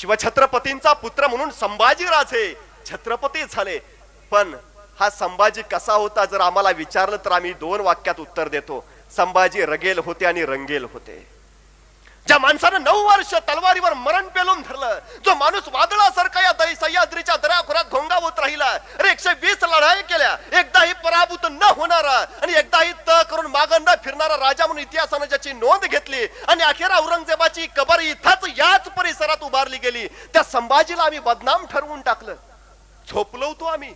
शिवछत्रपतींचा पुत्र म्हणून संभाजीराजे छत्रपती झाले. पण हा संभाजी कसा होता जर आम्हाला विचारलं तर आम्ही दोन वाक्यात उत्तर देतो. संभाजी रगेल होते आणि रंगेल होते. ज्या माणसानं नऊ वर्ष तलवारीवर मरण पेलून धरलं जो माणूस वादळासारखा या दही सह्याद्रीच्या घोंगा घोंगावत राहिला अरे एकशे वीस लढाई केल्या एकदाही पराभूत न होणारा आणि एकदाही त करून मागं न फिरणारा राजा म्हणून इतिहासानं ज्याची नोंद घेतली आणि अखेर औरंगजेबाची कबर इथंच याच परिसरात उभारली गेली. त्या संभाजीला आम्ही बदनाम ठरवून टाकलं. झोपलो होतो आम्ही.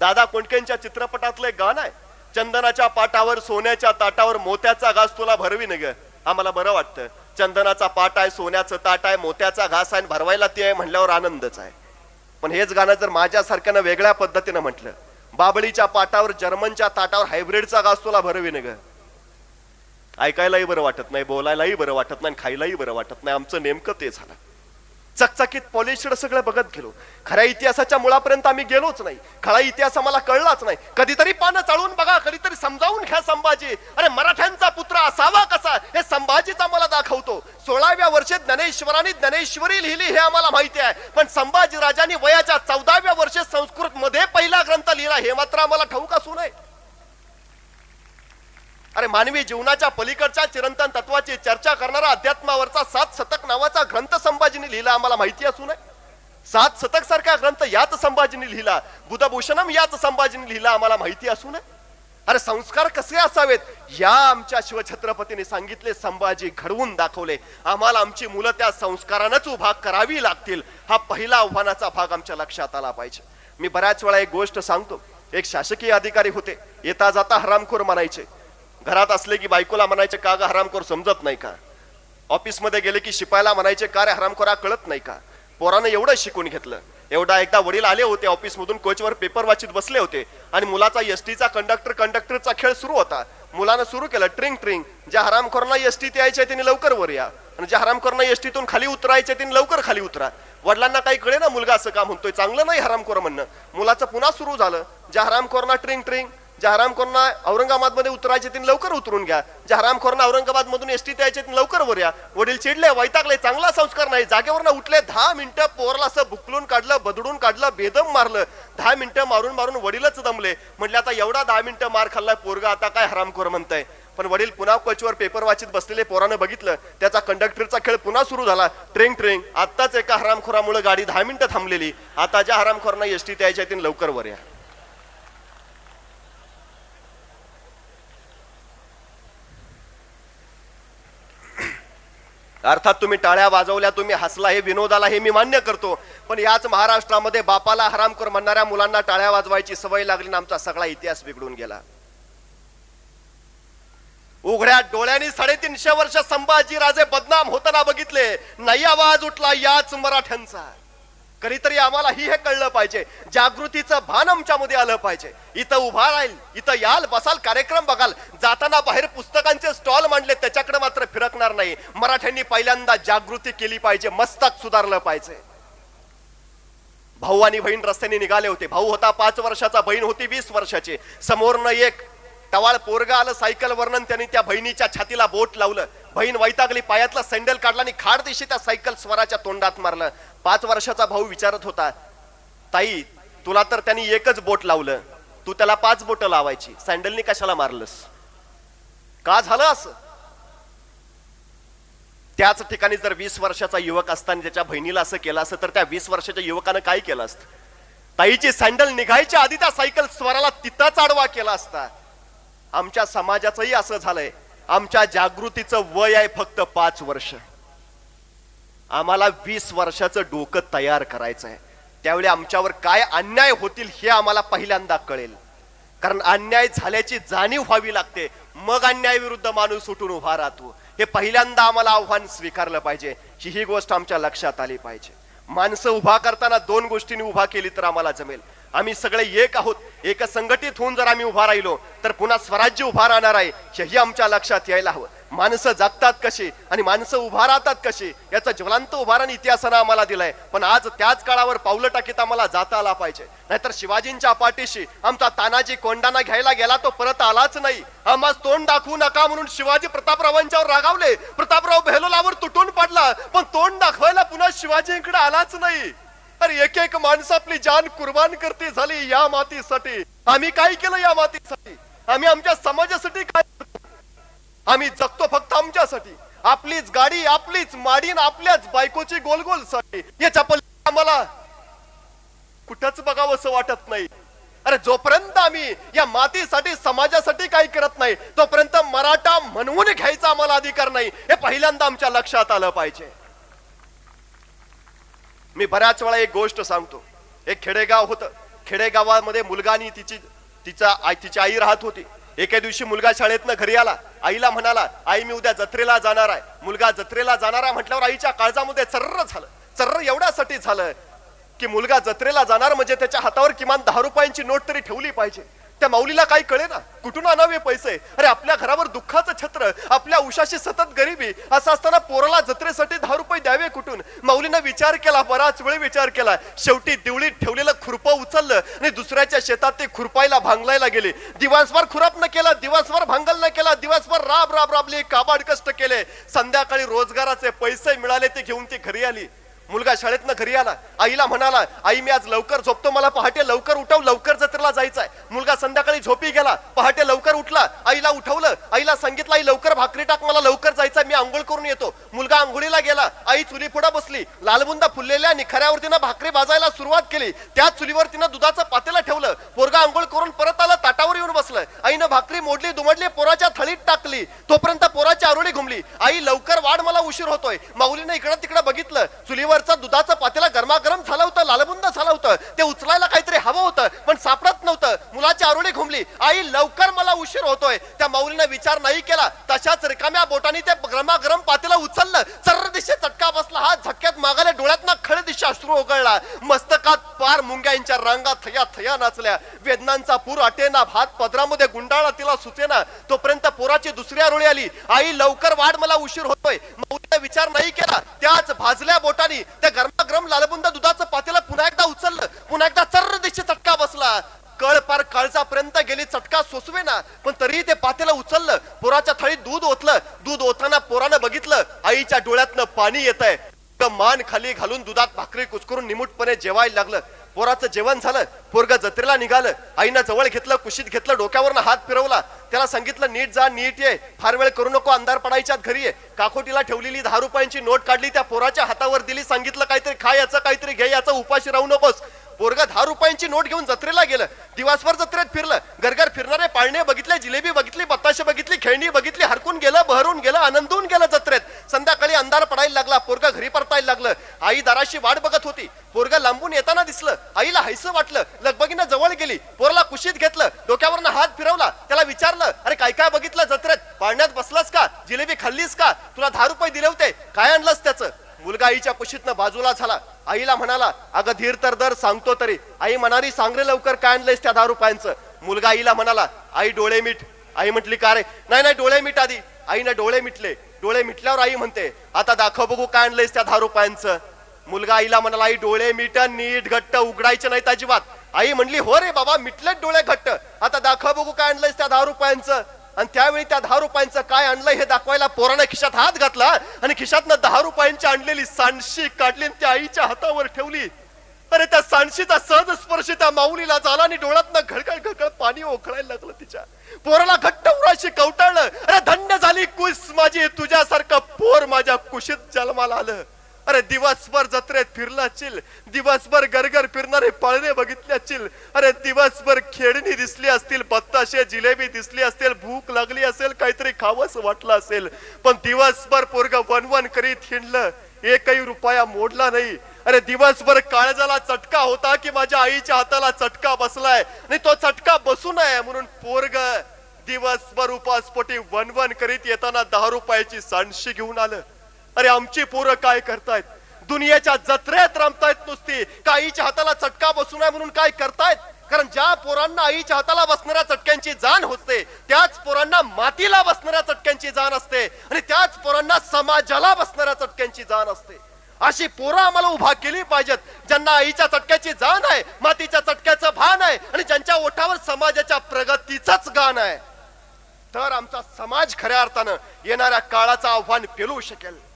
दादा कोंडकेंच्या चित्रपटातलं एक गाणं आहे. चंदनाच्या पाटावर सोन्याच्या ताटावर मोत्याचा घास तुला भरवी न ग. आम्हाला बरं वाटतं. चंदनाचा पाट आहे सोन्याचं ताट आहे मोत्याचा घास आहे आणि भरवायला ते आहे म्हणल्यावर आनंदच आहे. पण हेच गाणं जर माझ्यासारख्यानं वेगळ्या पद्धतीनं म्हटलं बाबळीच्या पाटावर जर्मनच्या ताटावर हायब्रिडचा घास तुला भरवी न ग. ऐकायलाही बरं वाटत नाही बोलायलाही बरं वाटत नाही आणि खायलाही बरं वाटत नाही. आमचं नेमकं ते झालं. चकचकीत पॉलिशड सगळं बघत गेलो. खऱ्या इतिहासाच्या मुळापर्यंत आम्ही गेलोच नाही. खरा इतिहास आम्हाला कळलाच नाही. कधीतरी पानं चाळून बघा कधीतरी समजावून घ्या संभाजी. अरे मराठ्यांचा पुत्र असावा कसा? हे संभाजीच आम्हाला दाखवतो. सोळाव्या वर्षी ज्ञानेश्वरांनी ज्ञानेश्वरी लिहिली हे आम्हाला माहिती आहे. पण संभाजी राजांनी वयाच्या चौदाव्या वर्षी संस्कृत मध्ये पहिला ग्रंथ लिहिला हे मात्र आम्हाला ठाऊक असू नये. अरे मानवी जीवनाच्या पलीकडच्या चिरंतन तत्वाची चर्चा करणारा अध्यात्मावरचा सात शतक नावाचा ग्रंथ संभाजीने लिहिला आम्हाला माहिती असू नये. सात शतक सारखा ग्रंथ याच संभाजीने लिहिला बुधभूषणम याच संभाजीने लिहिला आम्हाला माहिती असू नये. अरे संस्कार कसे असावेत? या आमच्या शिवछत्रपतीने सांगितले संभाजी घडवून दाखवले. आम्हाला आमची मुलं त्या संस्कारानंच उभा करावी लागतील. हा पहिला आव्हानाचा भाग आमच्या लक्षात आला पाहिजे. मी बऱ्याच वेळा एक गोष्ट सांगतो. एक शासकीय अधिकारी होते. येता जाता हरामखोर म्हणायचे. घरात असले की बायकोला म्हणायचे का ग हरामखोर समजत नाही का? ऑफिसमध्ये गेले की शिपायला म्हणायचे का रे हरामखोरा कळत नाही का? पोरानं एवढं शिकून घेतलं. एवढा एकदा वडील आले होते ऑफिसमधून कोचवर पेपर वाचित बसले होते आणि मुलाचा एसटीचा कंडक्टर कंडक्टरचा खेळ सुरू होता. मुलानं सुरू केलं ट्रिंग ट्रिंग. ज्या हरामखोरांना एसटीत यायचे त्यांनी लवकर वर या. आणि ज्या हरामखोरांना एसटीतून खाली उतरायचे त्यांनी लवकर खाली उतरा. वडिलांना काही कळे ना मुलगा असं का म्हणतोय? चांगलं नाही हरामखोर म्हणणं. मुलाचं पुन्हा सुरू झालं. ज्या हरामखोरांना ट्रिंग ट्रिंग. ज्या हरामखोरांना औरंगाबादमध्ये उतरायचे तीन लवकर उतरून घ्या. ज्या हरामखोरांना औरंगाबाद मधून एसटी यायचे त्यांनी लवकर वर या. वडील चिडले वैतागले चांगला संस्कार नाही. जागेवर उठले दहा मिनिटं पोरला असं बुकलून काढलं बदडून काढलं बेदम मारलं. दहा मिनिटं मारून मारून वडीलच दमले. म्हटले आता एवढा दहा मिनिटं मार खाल्लाय पोरगा आता काय हरामखोर म्हणताय? पण वडील पुन्हा कोचवर पेपर वाचित बसलेले पोरानं बघितलं. त्याचा कंडक्टरचा खेळ पुन्हा सुरू झाला. ट्रेंग ट्रेंग. आत्ताच एका हरामखोरामुळे गाडी दहा मिनिटं थांबलेली. आता ज्या हरामखोरांना एसटी यायच्या त्यांनी लवकर वर या. अर्थात तुम्ही टाळ्या वाजवल्या तुम्ही हसला हे विनोदाला हे मी मान्य करतो. पण याच महाराष्ट्रामध्ये बापाला हरामखोर म्हणणाऱ्या मुलांना टाळ्या वाजवायची सवय लागली आमचा सगळा इतिहास बिघडून गेला. उघड्या डोळ्यांनी साडेतीनशे वर्ष संभाजीराजे बदनाम होताना बघितले. नाही आवाज उठला याच मराठ्यांचा. कधीतरी आम्हाला ही हे कळलं पाहिजे. जागृतीचं भान आमच्यामध्ये आलं पाहिजे. इथं उभा राहील इथं याल बसाल कार्यक्रम बघाल. जाताना बाहेर पुस्तकांचे स्टॉल मांडले त्याच्याकडे मात्र फिरकणार नाही. मराठ्यांनी पहिल्यांदा जागृती केली पाहिजे मस्तक सुधारलं पाहिजे. भाऊ आणि बहीण रस्त्याने निघाले होते. भाऊ होता पाच वर्षाचा बहीण होती वीस वर्षाची. समोरनं एक टवाळ पोरगा आलं सायकल वर्णन त्यांनी त्या बहिणीच्या छातीला बोट लावलं. बहीण वैतागली पायातला सँडल काढला आणि खाड दिशी त्या सायकल स्वराच्या तोंडात मारलं. पाच वर्षाचा भाऊ विचारत होता ताई तुला तर त्यांनी एकच बोट लावलं. तू त्याला पाच बोट लावायची. सँडलनी कशाला मारलंस? का झालं असं? त्याच ठिकाणी जर वीस वर्षाचा युवक असताना त्याच्या बहिणीला असं केलं असतं तर त्या वीस वर्षाच्या युवकानं काय केलं असतं? ताईची सँडल निघायच्या आधी त्या सायकल स्वराला तिथंच आडवा केला असता. आमच्या समाजाचंही असं झालंय. आमच्या जागृतीचं वय आहे फक्त पाच वर्ष. आम्हाला वीस वर्षाचं डोकं तयार करायचं आहे त्यावेळी आमच्यावर काय अन्याय होतील हे आम्हाला पहिल्यांदा कळेल. कारण अन्याय झाल्याची जाणीव व्हावी लागते. मग अन्याय विरुद्ध माणूस उठून उभा राहतो. हे पहिल्यांदा आम्हाला आव्हान स्वीकारलं पाहिजे. ही ही गोष्ट आमच्या लक्षात आली पाहिजे. माणसं उभा करताना दोन गोष्टींनी उभा केली तर आम्हाला जमेल. आम्ही सगळे एक आहोत. एक संघटित होऊन जर आम्ही उभा राहिलो तर पुन्हा स्वराज्य उभा राहणार आहे हेही आमच्या लक्षात यायला हवं. माणसं जगतात कशी आणि माणसं उभा राहतात कशी याचा ज्वलांत उभारण इतिहासानं आम्हाला दिलाय. पण आज त्याच काळावर पावलं टाकीत आम्हाला जाता आला पाहिजे. नाहीतर शिवाजींच्या पाठीशी आमचा तानाजी कोंडाना घ्यायला गेला तो परत आलाच नाही. आम्हाला तोंड दाखवू नका म्हणून शिवाजी प्रतापरावांच्यावर रागावले. प्रतापराव बेहलोलावर तुटून पडला. पण तोंड दाखवायला पुन्हा शिवाजींकडे आलाच नाही. अरे एक एक माणसं आपली जान कुर्बान करते झाली या मातीसाठी. आम्ही काय केलं या मातीसाठी? आम्ही आमच्या समाजासाठी काय करतो? आम्ही जगतो फक्त आमच्यासाठी. आपलीच गाडी आपलीच माडीन आपल्याच बायकोची गोल गोलसाठी याच्या पलीकडे आम्हाला कुठंच बघावं असं वाटत नाही. अरे जोपर्यंत आम्ही या मातीसाठी समाजासाठी काही करत नाही तोपर्यंत मराठा म्हणवून घ्यायचा आम्हाला अधिकार नाही. हे पहिल्यांदा आमच्या लक्षात आलं पाहिजे. मी बऱ्याच वेळा एक गोष्ट सांगतो. एक खेडेगाव होतं. खेडेगावामध्ये मुलगा आणि तिची तिचा आई तिची आई राहत होती. एके दिवशी मुलगा शाळेतनं घरी आला. आईला म्हणाला आई मी उद्या जत्रेला जाणार आहे. मुलगा जत्रेला जाणार आहे म्हटल्यावर आईच्या काळजामध्ये चर्र झालं. चर्र एवढ्यासाठी झालं की मुलगा जत्रेला जाणार म्हणजे त्याच्या हातावर किमान दहा रुपयांची नोट तरी ठेवली पाहिजे. त्या माऊलीला काही कळे ना? कुठून आणावे पैसे? अरे आपल्या घरावर दुःखाचं छत्र आपल्या उशाशी सतत गरिबी असं असताना पोराला जत्रेसाठी दहा रुपये द्यावे कुठून? माऊलीनं विचार केला बराच वेळ विचार केला. शेवटी दिवळीत ठेवलेलं खुरपं उचललं आणि दुसऱ्याच्या शेतात ते खुरपायला भांगलायला गेले. दिवसभर खुराप न केला दिवसभर भांगल न केला दिवसभर राब राब राबली काबाड कष्ट केले. संध्याकाळी रोजगाराचे पैसे मिळाले ते घेऊन ती घरी आली. मुलगा शाळेतनं घरी आला आईला म्हणाला आई मी आज लवकर झोपतो मला पहाटे लवकर उठव लवकर जत्रेला जायचंय. मुलगा संध्याकाळी झोपी गेला पहाटे लवकर उठला आईला उठवलं आईला सांगितलं आई लवकर भाकरी टाक मला लवकर जायचंय मी आंघोळ करून येतो. मुलगा आंघोळीला गेला आई चुली पुढे बसली लालबुंदा फुललेल्या निखाऱ्यावर तिनं भाकरी भाजायला सुरुवात केली त्या चुलीवर तिनं दुधाचं पातेला ठेवलं पोरगा आंघोळ करून परत आला ताटावर येऊन बसलं आईनं भाकरी मोडली दुमडली पोराच्या थळीत टाकली तोपर्यंत पोराची आरोळी घुमली आई लवकर वाढ मला उशीर होतोय. माऊलीनं इकडं तिकडं बघितलं चुलीवर घरचा दुधाचा पातेला गरमागरम झाला होता लालबुंद झाला होतं. ते उचलायला काहीतरी हवं होतं पण सापडत नव्हतं. मुलाची आरोळी घुमली. आई लवकर मला उशीर होतोय. त्या माऊलीनं विचार नाही केला. तशाच रिकाम्या बोटाने ते गरमागरम पातेला उचललं. चर्र दिशे चटका बसला. हा झटक्यात मागाल्या डोळ्यात खळ दिशा अश्रू ओघळला. मस्तकात पार मुंग्यांच्या रांगा थया थया नाचल्या. वेदनांचा पूर आटेना भात पदरामध्ये गुंडाळा तिला सुचेना. तोपर्यंत पोराची दुसरी आरोळी आली. आई लवकर वाढ मला उशीर होतोय. विचार नाही केला. त्याच भाजल्या बोटानी त्या गरमागरम लालबुंद दुधाचं पातेला पुन्हा एकदा उचललं. पुन्हा एकदा चर्र दिशे चटका बसला. कळ पार काळजापर्यंत गेली चटका सोसवे ना पण तरीही ते पातेला उचललं. पोराच्या थळीत दूध ओतलं. दूध ओताना पोरानं बघितलं आईच्या डोळ्यातनं पाणी येत आहे मान खाली घालून दुधात भाकरी कुचकरून निमुटपणे जेवायला लागलं. पोराचं जेवण झालं पोरग जत्रेला निघालं आईनं जवळ घेतलं कुशीत घेतलं डोक्यावरनं हात फिरवला. त्याला सांगितलं नीट जा नीट ये. फार वेळ करू नको अंधार पडायच्यात घरी ये. काकोटीला ठेवलेली दहा रुपयांची नोट काढली त्या पोराच्या हातावर दिली सांगितलं काहीतरी खा याचं काहीतरी घे याचा उपाशी राहू नकोस. पोरगा दहा रुपयांची नोट घेऊन जत्रेला गेलं. दिवसभर जत्रेत फिरलं. घरघर फिरणारे पाळणे बघितले जिलेबी बघितली बत्ताशे बघितली खेळणी बघितली हरकून गेलं बहरून गेलं आनंदून गेलं जत्रेत. संध्याकाळी अंधार पडायला लागला पोरगा घरी परतायला लागलं. आई दाराशी वाट बघत होती. पोरगा लांबून येताना दिसलं. आईला हायसं वाटलं. लगबगीनं जवळ गेली. पोरला कुशीत घेतलं. डोक्यावरनं हात फिरवला. त्याला विचारलं अरे काय काय बघितलं जत्रेत? पाळण्यात बसलास का? जिलेबी खाल्लीस का? तुला दहा रुपये दिले होते. काय आणलंस त्याचं? मुलगा आईच्या कुशीतनं बाजूला झाला. आईला म्हणाला अगं धीर तर दर सांगतो तरी. आई म्हणाली सांगरे लवकर काय आणलंयस त्या दहा रुपयांचं? मुलगा आईला म्हणाला आई डोळे मीठ. आई म्हटली का रे? नाही नाही डोळे मीठ आधी. आईनं डोळे मिटले. डोळे मिटल्यावर आई म्हणते आता दाखव बघू काय आणलंयस त्या दहा रुपयांचं. मुलगा आईला म्हणाला आई डोळे मीठ नीट घट्ट उघडायचे नाहीत अजिबात. आई म्हणली हो रे बाबा मिटलेत डोळे घट्ट. आता दाखव बघू काय आणलंयस त्या दहा रुपयांचं. आणि त्यावेळी त्या दहा रुपयांचं काय आणलं हे दाखवायला पोरानं खिशात हात घातला आणि खिशातनं दहा रुपयांची आणलेली सांडशी काढली आणि त्या आईच्या हातावर ठेवली. अरे त्या सांडशीचा सहज स्पर्श त्या माऊलीला झाला आणि डोळ्यातनं घडघड घडघड पाणी ओखळायला लागलं तिच्या. पोराला घट्ट उराशी कवटाळलं. अरे धन्य झाली कुस माझी तुझ्यासारखं पोर माझ्या कुशीत जन्माला आलं. अरे दिवसभर जत्रेत फिरला चिल दिवसभर गरगर फिरणारे पाळणे बघितल्याचील अरे दिवसभर खेळणी दिसली असतील बत्ताशे जिलेबी दिसली असतील भूक लागली असेल काहीतरी खावंस वाटलं असेल पण दिवसभर पोरग वनवन करीत हिंडलं एकही रुपया मोडला नाही. अरे दिवसभर काळजाला चटका होता की माझ्या आईच्या हाताला चटका बसलाय आणि तो चटका बसू नये म्हणून पोरग दिवसभर उपासपोटी वनवन करीत येताना दहा रुपयाची सांडशी घेऊन आलं. अरे आमची पोरं काय करतायत? दुनियेच्या जत्रेत रमतायत नुसती. काहीच्या हाताला चटका बसू नये म्हणून काय करतायत? कारण ज्या पोरांना आईच्या हाताला बसणाऱ्या चटक्यांची जाण होते त्याच पोरांना मातीला बसणाऱ्या चटक्यांची जाण असते आणि त्याच पोरांना समाजाला बसणाऱ्या चटक्यांची जाण असते. अशी पोरं आम्हाला उभा केली पाहिजेत ज्यांना आईच्या चटक्याची जाण आहे मातीच्या चटक्याचं भान आहे आणि ज्यांच्या ओठावर समाजाच्या प्रगतीचंच गाण आहे. तर आमचा समाज खऱ्या अर्थानं येणाऱ्या काळाचं आव्हान पेलू शकेल.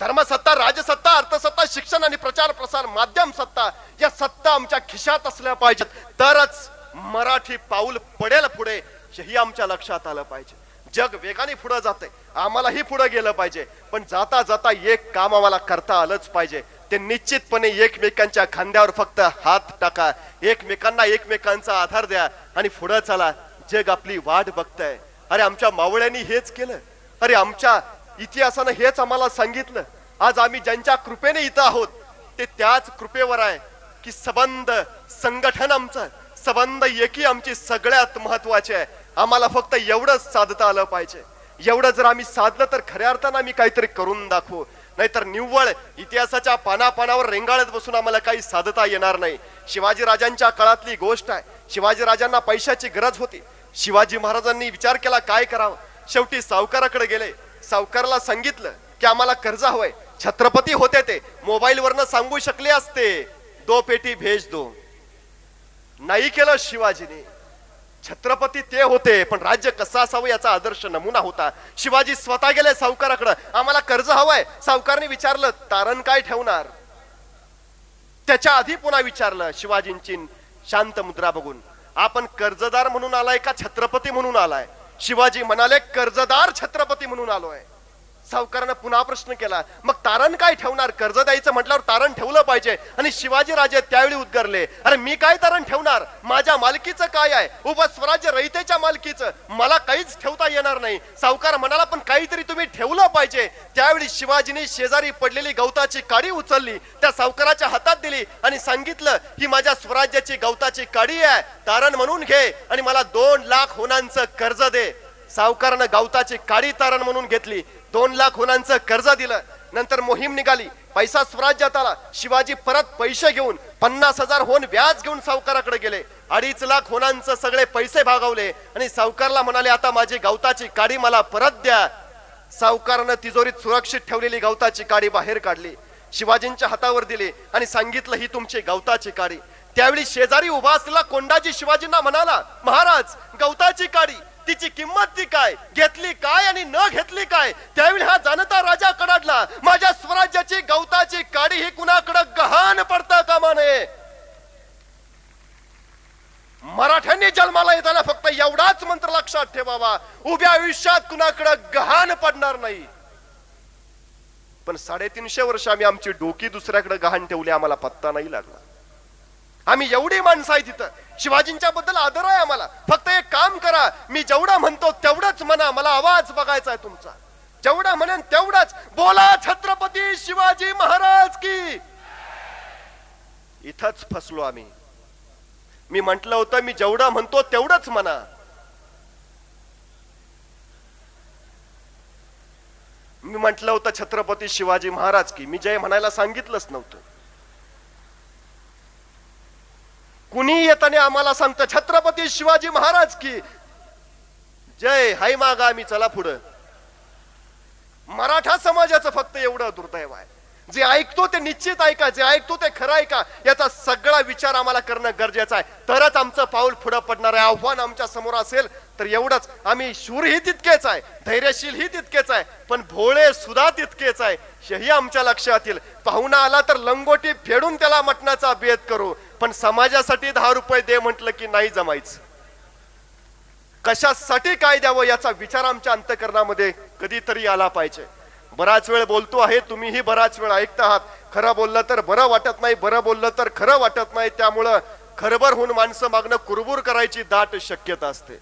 धर्मसत्ता राजसत्ता अर्थसत्ता शिक्षण आणि प्रचार प्रसार माध्यम सत्ता या सत्ता आमच्या खिशात असल्या पाहिजेत. तरच मराठी पाऊल पडेल पुढे हे आमच्या लक्षात आलं पाहिजे. जग वेगाने पुढे जाते आम्हालाही पुढे गेलं पाहिजे. पण जाता जाता एक काम आम्हाला करता आलंच पाहिजे. ते निश्चितपणे एकमेकांच्या खांद्यावर फक्त हात टाका. एकमेकांना एकमेकांचा आधार द्या आणि पुढे चला. जग आपली वाट बघतय. अरे आमच्या मावळ्यांनी हेच केलं. अरे आमच्या इतिहासानं हेच आम्हाला सांगितलं. आज आम्ही ज्यांच्या कृपेने इथं आहोत ते त्याच कृपेवर आहे की सबंध संघटन आमचं सबंध एकी आमची सगळ्यात महत्वाची आहे. आम्हाला फक्त एवढंच साधता आलं पाहिजे. एवढं जर आम्ही साधलं तर खऱ्या अर्थानं आम्ही काहीतरी करून दाखवू. नाहीतर निव्वळ इतिहासाच्या पानापानावर रेंगाळत बसून आम्हाला काही साधता येणार नाही. शिवाजी राजांच्या काळातली गोष्ट आहे. शिवाजीराजांना पैशाची गरज होती. शिवाजी महाराजांनी विचार केला काय करावं? शेवटी सावकाराकडे गेले. सावकारला सांगितलं की आम्हाला कर्ज हवंय. छत्रपती होते ते. मोबाईल वरनं सांगू शकले असते. दो पेटी भेज दो. नाही केलं शिवाजीने. छत्रपती ते होते पण राज्य कसं असावं याचा आदर्श नमुना होता. शिवाजी स्वतः गेले सावकाराकडं. आम्हाला कर्ज हवंय. सावकारने विचारलं तारण काय ठेवणार? त्याच्या आधी पुन्हा विचारलं शिवाजींची शांत मुद्रा बघून. आपण कर्जदार म्हणून आलाय का छत्रपती म्हणून आलाय? शिवाजी म्हणाले कर्जदार छत्रपती म्हणून आलोय. सावकारानं पुन्हा प्रश्न केला. मग तारण काय ठेवणार? कर्ज द्यायचं म्हटल्यावर तारण ठेवलं पाहिजे. आणि शिवाजी राजे त्यावेळी उद्गारले अरे मी काय तारण ठेवणार? माझ्या मालकीचं काय आहे? उभं स्वराज्य रयतेच्या मालकीचं. मला काहीच ठेवता येणार नाही. सावकार म्हणाला पण काहीतरी तुम्ही ठेवलं पाहिजे. त्यावेळी शिवाजीने शेजारी पडलेली गवताची काडी उचलली त्या सावकाराच्या हातात दिली आणि सांगितलं ही माझ्या स्वराज्याची गवताची काडी आहे. तारण म्हणून घे आणि मला दोन लाख होणांचं कर्ज दे. सावकारानं गवताची काडी तारण म्हणून घेतली. दोन लाख होणांचं कर्ज दिलं. नंतर मोहीम निघाली. पैसा स्वराज्यात आला. शिवाजी परत पैसे घेऊन पन्नास हजार होऊन व्याज घेऊन सावकाराकडे गेले. अडीच लाख होणांचं सगळे पैसे भागवले. आणि सावकारला म्हणाले आता माझी गवताची काडी मला परत द्या. सावकारानं तिजोरीत सुरक्षित ठेवलेली गवताची काडी बाहेर काढली. शिवाजींच्या हातावर दिली आणि सांगितलं ही तुमची गवताची काडी. त्यावेळी शेजारी उभा असलेला कोंडाजी शिवाजींना म्हणाला महाराज गवताची काडी. तिची किंमत ती काय? घेतली काय आणि न घेतली काय? त्यावेळी हा जाणता राजा कडाडला. माझ्या स्वराज्याची गवताची काडी ही कुणाकडे गहाण पडता कामा नये मराठ्यांनी जन्माला येताना फक्त एवढाच मंत्र लक्षात ठेवावा. उभ्या आयुष्यात कुणाकडे गहाण पडणार नाही. पण साडेतीनशे वर्ष आम्ही आमची डोकी दुसऱ्याकडे गहाण ठेवली आम्हाला पत्ता नाही लागला. आम्ही एवढी माणसं आहे तिथं. शिवाजींच्या बद्दल आदर आहे आम्हाला. फक्त एक काम करा. मी जेवढा म्हणतो तेवढंच म्हणा. मला आवाज बघायचा आहे तुमचा. जेवढा म्हणेन तेवढाच. बोला छत्रपती शिवाजी महाराज की. इथंच फसलो आम्ही. मी म्हंटल होतं मी जेवढं म्हणतो तेवढंच म्हणा. मी म्हंटल होतं छत्रपती शिवाजी महाराज की. मी जय म्हणायला सांगितलंच नव्हतं. कुणी येताने आम्हाला सांगतं छत्रपती शिवाजी महाराज की. जय हाय मागा आम्ही चला पुढं. मराठा समाजाचं फक्त एवढं दुर्दैव आहे. जे ऐकतो ते निश्चित ऐका जे ऐकतो ते खरं ऐका. याचा सगळा विचार आम्हाला करणं गरजेचं आहे. तरच आमचं पाऊल पुढं पडणार आहे. आव्हान आमच्यासमोर असेल तर एवढंच. आम्ही शूरही तितकेच आहे धैर्यशीलही तितकेच आहे पण भोळे सुद्धा तितकेच आहे. हेही आमच्या लक्षात येईल. पाहुणा आला तर लंगोटी फेडून त्याला मटणाचा भेद करू. पण समाजासाठी दहा रुपये दे म्हटलं की नाही जमायचं. कशासाठी काय द्यावं याचा विचार आमच्या अंतकरणामध्ये कधीतरी आला पाहिजे. बराच वेळ बोलतो आहे तुम्हीही बराच वेळ ऐकता आहात. खरं बोललं तर बरं वाटत नाही बरं बोललं तर खरं वाटत नाही. त्यामुळं खरबर होऊन माणसं मागणं कुरबुर करायची दाट शक्यता असते.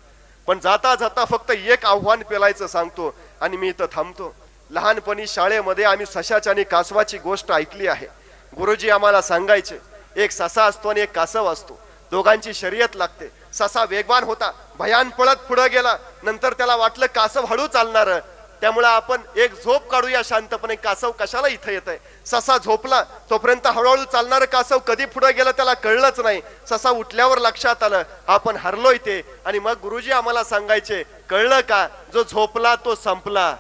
पण जाता जाता फक्त एक आव्हान पेलायचं सांगतो आणि मी इथं थांबतो. लहानपणी शाळेमध्ये आम्ही सशाची आणि कासवाची गोष्ट ऐकली आहे. गुरुजी आम्हाला सांगायचे एक ससा असतो आणि एक कासव असतो. दोघांची शर्यत लागते. ससा वेगवान होता. भयान पळत पुढे गेला. नंतर त्याला वाटलं कासव हळू चालणार. त्यामुळे आपण एक झोप काढूया शांतपणे. कासव कशाला इथं येत आहे ससा झोपला. तोपर्यंत हळूहळू चालणारं कासव कधी पुढे गेलं त्याला कळलंच नाही. ससा उठल्यावर लक्षात आलं आपण हरलो इथे आणि मग गुरुजी आम्हाला सांगायचे कळलं का? जो झोपला तो संपला.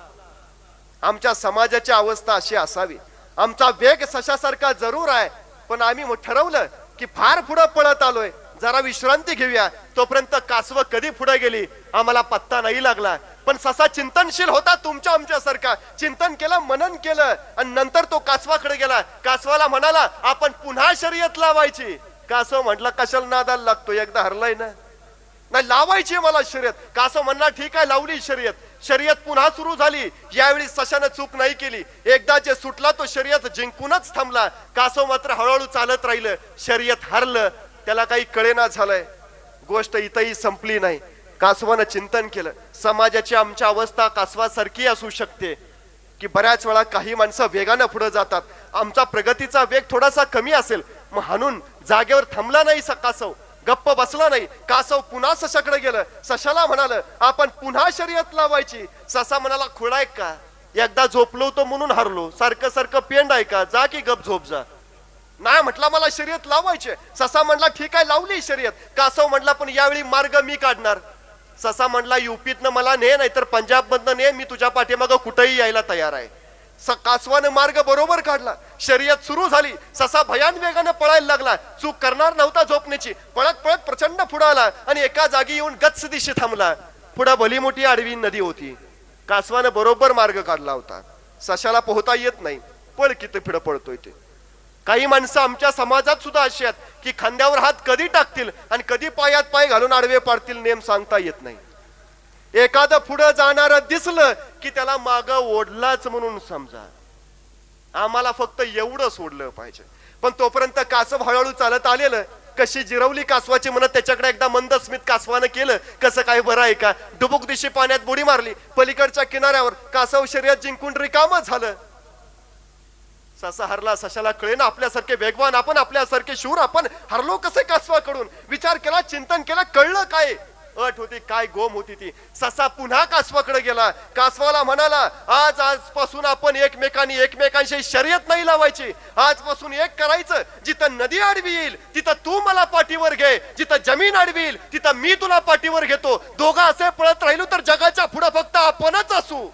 आमच्या समाजाची अवस्था अशी असावी. आमचा वेग सशासारखा जरूर आहे. पण आम्ही मग ठरवलं की फार पुढं पळत आलोय. जरा विश्रांती घेऊया. तोपर्यंत कासव कधी पुढे गेली आम्हाला पत्ता नाही लागला. पण ससा चिंतनशील होता तुमच्या आमच्यासारखा. चिंतन केलं मनन केलं आणि नंतर तो कासवाकडे गेला. कासवाला म्हणाला आपण पुन्हा शर्यत लावायची. कासव म्हटलं कशाला नादाला लागतो? एकदा हरलाय ना. नाही लावायची मला शर्यत. कासव म्हणला ठीक आहे लावली शर्यत. शर्यत पुन्हा सुरू झाली. यावेळी सशानं चूक नाही केली. एकदा जे सुटला तो शर्यत जिंकूनच थांबला. कासव मात्र हळूहळू चालत राहिलं. शर्यत हरलं. त्याला काही कळेना झालंय. गोष्ट इथंही संपली नाही. कासवानं चिंतन केलं. समाजाची आमची अवस्था कासवासारखी असू शकते. की बऱ्याच वेळा काही माणसं वेगानं पुढे जातात. आमचा प्रगतीचा वेग थोडासा कमी असेल. मग हाणून जागेवर थांबला नाही सकासव कासव. गप्प बसला नाही. कासव पुन्हा सशाकडे गेलं. सशाला म्हणाल आपण पुन्हा शर्यत लावायची. ससा म्हणाला खुळाय का? एकदा झोपलो होतो म्हणून हरलो. सारखं सारखं पेंड आहे का? जा की गप झोप जा. नाही म्हटला मला शर्यत लावायची. ससा म्हणला ठीक आहे लावली शर्यत. कासव म्हटला पण यावेळी मार्ग मी काढणार. ससा म्हणला युपीतनं मला ने नाहीतर पंजाब मधनं ने मी तुझ्या पाठीमागं कुठेही यायला तयार आहे. स- कासवानं मार्ग बरोबर काढला. शर्यत सुरू झाली. ससा भयान वेगानं पळायला लागला. चूक करणार नव्हता झोपण्याची. पळत पळत प्रचंड पुढे आला आणि एका जागी येऊन गच्च दिशी थांबला. पुढे भली मोठी आडवी नदी होती. कासवानं बरोबर मार्ग काढला होता. सशाला पोहता येत नाही. पळ किती फिड पळतोय ते. काही माणसं आमच्या समाजात सुद्धा अशी आहेत की खांद्यावर हात कधी टाकतील आणि कधी पायात पाय घालून आडवे पाडतील नेम सांगता येत नाही. एखादं पुढं जाणार दिसलं की त्याला माग ओढलाच म्हणून समजा. आम्हाला फक्त एवढं सोडलं पाहिजे. पण तोपर्यंत कासव हळूहळू चालत आलेलं कशी जिरवली कासवाची म्हणत त्याच्याकडे एकदा मंद स्मित कासवानं केलं कसं काय बरं आहे का? डुबुक दिशी पाण्यात बुडी मारली. पलीकडच्या किनाऱ्यावर कासव शर्यत जिंकून रिकाम झालं. ससा हरला सशाला कळेना आपल्यासारखे वेगवान आपण आपल्यासारखे शूर आपण हरलो कसे कासवाकडून? विचार केला चिंतन केला कळलं काय? अट होती काय गोम होती ती. ससा पुन्हा कासवाकडे गेला. कासवाला म्हणाला आज आजपासून आपण एकमेकांनी एकमेकांशी शर्यत नाही लावायची. आजपासून एक करायचं जिथं नदी आडवी येईल तिथं तू मला पाठीवर घे. जिथं जमीन आडवी येईल तिथं मी तुला पाठीवर घेतो. दोघं असे पळत राहिलो तर जगाच्या पुढे फक्त आपणच असू.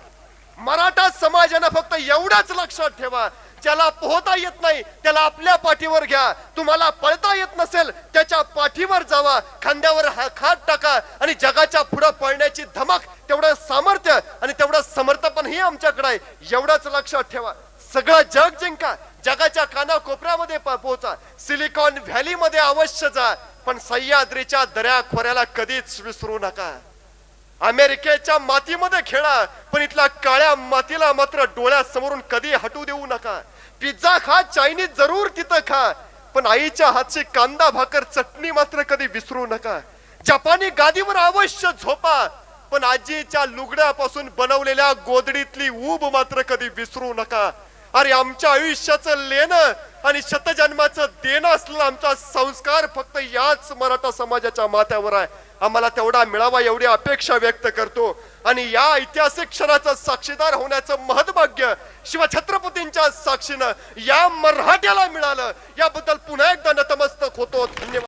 मराठा समाजानं फक्त एवढाच लक्षात ठेवा. ज्याला पोहता येत नाही त्याला आपल्या पाठीवर घ्या. तुम्हाला पळता येत नसेल त्याच्या पाठीवर जावा. खांद्यावर खात टाका आणि जगाच्या पुढे पळण्याची धमक तेवढं सामर्थ्य आणि तेवढं समर्थपणही आमच्याकडे आहे. एवढंच लक्षात ठेवा. सगळं जग जिंका. जगाच्या कानाकोपऱ्यामध्ये पोहोचा. सिलिकॉन व्हॅली मध्ये अवश्य जा. पण सह्याद्रीच्या दऱ्या खोऱ्याला कधीच विसरू नका. अमेरिकेच्या मातीमध्ये खेळा पण इथल्या काळ्या मातीला मात्र डोळ्यासमोरून कधी हटू देऊ नका. पिझ्झा खा चायनीज जरूर तिथं खा. पण आईच्या हातची कांदा भाकर चटणी मात्र कधी विसरू नका. जपानी गादीवर अवश्य झोपा. पण आजीच्या लुगड्यापासून बनवलेल्या गोदडीतली ऊब मात्र कधी विसरू नका. अरे आमच्या आयुष्याचं लेणं आणि शतजन्माचं देणं असलेला आमचा संस्कार फक्त याच मराठा समाजाच्या माथ्यावर आहे. आम्हाला तेवढा मिळावा एवढी अपेक्षा व्यक्त करतो. आणि या ऐतिहासिक क्षणाचं साक्षीदार होण्याचं महत्भाग्य शिवछत्रपतींच्या साक्षीनं या मराठ्याला मिळालं. याबद्दल पुन्हा एकदा नतमस्तक होतो. धन्यवाद.